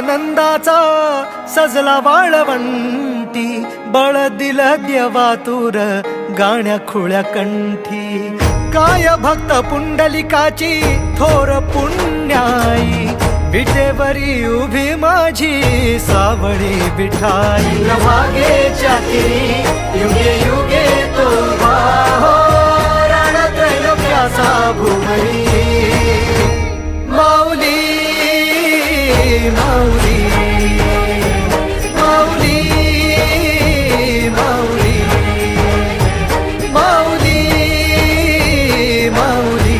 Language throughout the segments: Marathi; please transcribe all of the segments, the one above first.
आनंदाचा सजला वाळवंटी बळ दिल देवातूर गाण्या खुळ्या कंठी. काय भक्त पुंडलिकाची थोर पुण्याई विटेवरी उभी माझी सावळी बिठाई मागे चाकिरी युगे युगे तो उभा हो रणत्रैलोक्याचा भूमरी माऊली माऊली माऊली माऊली माऊली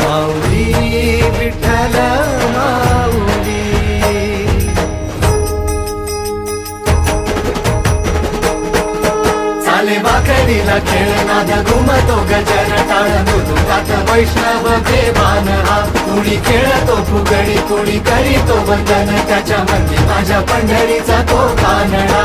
माऊली विठ्ठल माऊली. चाले बाकरीला खेळ नादा घुमतो गजर टाळ मृदुकात वैष्णव देवान हा कुणी खेळतो फुगडी कुणी करीतो वंदन. त्याच्या मंदी माझ्या पंढरीचा तो कानडा